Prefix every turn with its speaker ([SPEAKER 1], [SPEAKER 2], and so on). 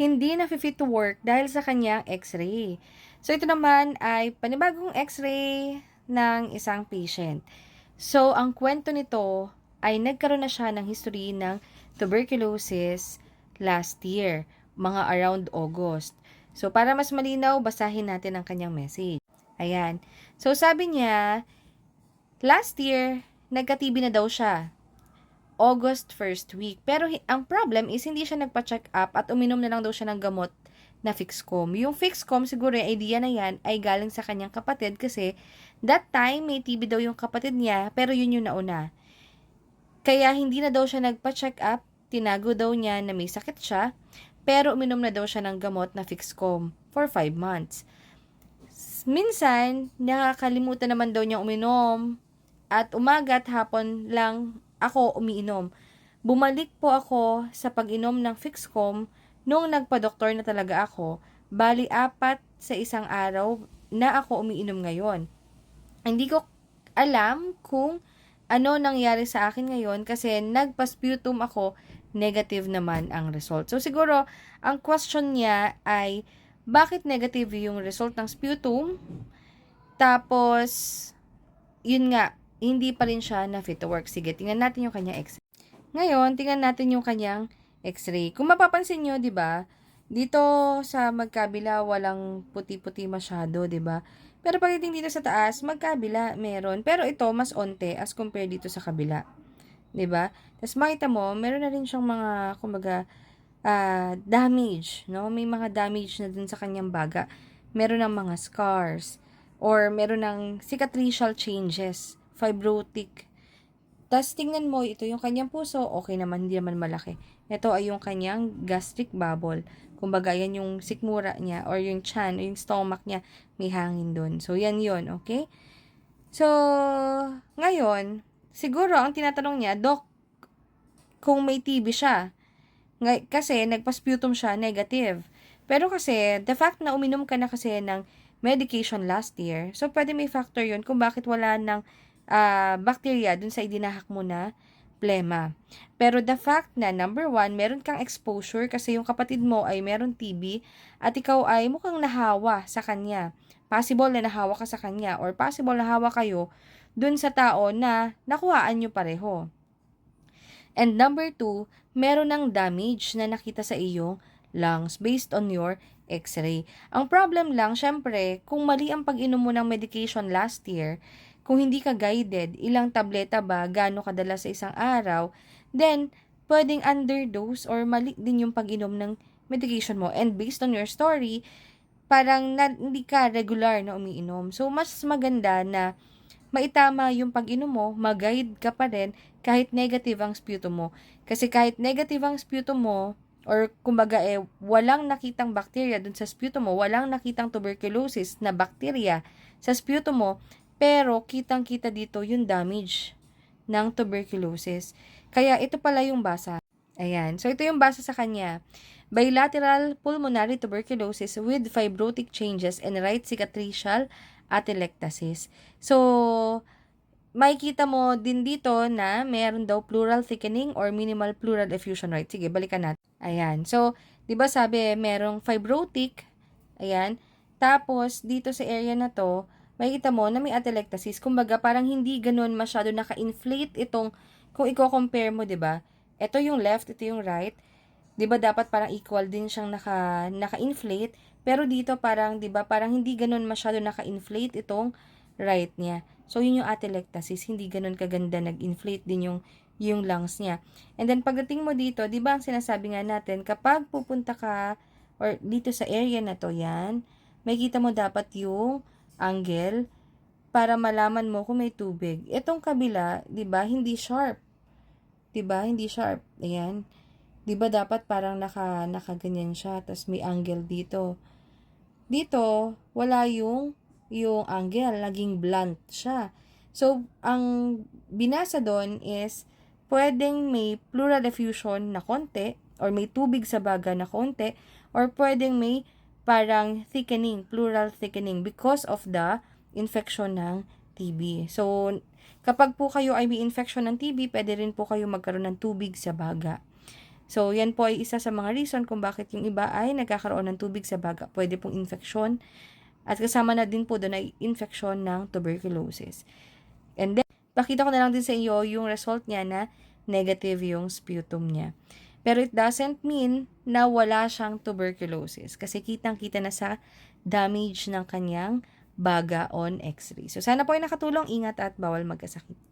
[SPEAKER 1] hindi na fit to work dahil sa kanyang x-ray. So, ito naman ay panibagong x-ray ng isang patient. So, ang kwento nito ay nagkaroon na siya ng history ng tuberculosis last year, mga around August. So, para mas malinaw, basahin natin ang kanyang message. Ayan. So, sabi niya, last year, nagka-TB na daw siya. August first week. Pero ang problem is hindi siya nagpa-check up at uminom na lang daw siya ng gamot na Fixcom. Yung Fixcom, siguro yung idea na yan ay galing sa kanyang kapatid kasi that time may TB daw yung kapatid niya pero yun yung nauna. Kaya hindi na daw siya nagpa-check up, tinago daw niya na may sakit siya, pero uminom na daw siya ng gamot na Fixcom for 5 months. Minsan, nakakalimutan naman daw niya uminom at umaga at hapon lang ako umiinom. Bumalik po ako sa pag-inom ng Fixcom nung nagpa-doktor na talaga ako. Bali, apat sa isang araw na ako umiinom ngayon. Hindi ko alam kung ano nangyari sa akin ngayon kasi nagpa-sputum ako, negative naman ang result. So, siguro, ang question niya ay, bakit negative yung result ng sputum? Tapos, yun nga, hindi pa rin siya na fit to work. Sige, tingnan natin yung kanyang x Ngayon, tingnan natin yung kanyang x-ray. Kung mapapansin nyo, di ba, dito sa magkabila, walang puti-puti masyado, di ba? Pero pagdating dito sa taas, magkabila, meron. Pero ito, mas onte as compare dito sa kabila. 'di ba? Tapos makita mo, meron na rin siyang mga kumbaga ah, damage, no? May mga damage na dun sa kanyang baga. Meron ng mga scars or meron ng cicatricial changes, fibrotic. Tapos tingnan mo, ito yung kanyang puso, okay naman, hindi naman malaki. Ito ay yung kanyang gastric bubble. Kumbaga, yan yung sikmura niya or yung chan, yung stomach niya, may hangin dun. So, yan yun, okay? So, ngayon, siguro ang tinatanong niya, Dok, kung may TB siya, kasi nagpa-sputum siya, negative. Pero kasi, the fact na uminom ka na kasi ng medication last year, so pwede may factor yun kung bakit wala ng ah, bacteria dun sa idinahak mo na plema. Pero the fact na number one, meron kang exposure kasi yung kapatid mo ay meron TB at ikaw ay mukhang nahawa sa kanya. Possible na nahawa ka sa kanya or possible na hawa kayo dun sa tao na nakuhaan nyo pareho. And number two, meron ng damage na nakita sa iyong lungs based on your x-ray. Ang problem lang, syempre, kung mali ang pag-inom mo ng medication last year, kung hindi ka guided, ilang tableta ba, gaano kadalas sa isang araw, then, pwedeng underdose or mali din yung pag-inom ng medication mo. And based on your story, parang na, hindi ka regular na umiinom. So, mas maganda na maitama yung pag-inom mo, mag-guide ka pa rin kahit negative ang sputum mo. Kasi kahit negative ang sputum mo, or kumbaga eh, walang nakitang bacteria dun sa sputum mo, walang nakitang tuberculosis na bacteria sa sputum mo, pero kitang-kita dito yung damage ng tuberculosis. Kaya ito pala yung basa. Ayan. So, ito yung basa sa kanya. Bilateral pulmonary tuberculosis with fibrotic changes and right cicatricial atelectasis. So, makikita mo din dito na meron daw pleural thickening or minimal pleural effusion rate. Sige, balikan natin. Ayan. So, di ba sabi, merong fibrotic. Ayan. Tapos, dito sa area na to, makikita mo na may atelectasis. Kumbaga, parang hindi ganun masyado naka-inflate itong, kung i-compare mo, di ba? Ito yung left, ito yung right. Di ba dapat parang equal din siyang naka, naka-inflate. Pero dito parang, di ba, parang hindi ganun masyado naka-inflate itong right niya. So, yun yung atelectasis. Hindi ganun kaganda nag-inflate din yung, yung lungs niya. And then, pagdating mo dito, di ba ang sinasabi nga natin, kapag pupunta ka, or dito sa area na to, yan, may kita mo dapat yung angle para malaman mo kung may tubig. Itong kabila, di ba, hindi sharp. Di ba, hindi sharp. Ayan. Di ba dapat parang naka, nakaganyan siya, tapos may angle dito. Dito, wala yung yung angle, naging blunt siya. So, ang binasa doon is, pwedeng may pleural effusion na konti, or may tubig sa baga na konti, or pwedeng may parang thickening, pleural thickening, because of the infection ng TB. So, kapag po kayo ay may infection ng TB, pwede rin po kayo magkaroon ng tubig sa baga. So, yan po ay isa sa mga reason kung bakit yung iba ay nagkakaroon ng tubig sa baga. Pwede pong infection at kasama na din po doon ay infection ng tuberculosis. And then, pakita ko na lang din sa iyo yung result niya na negative yung sputum niya. Pero it doesn't mean na wala siyang tuberculosis kasi kitang-kita na sa damage ng kanyang baga on x-ray. So, sana po ay nakatulong. Ingat at bawal magkasakit.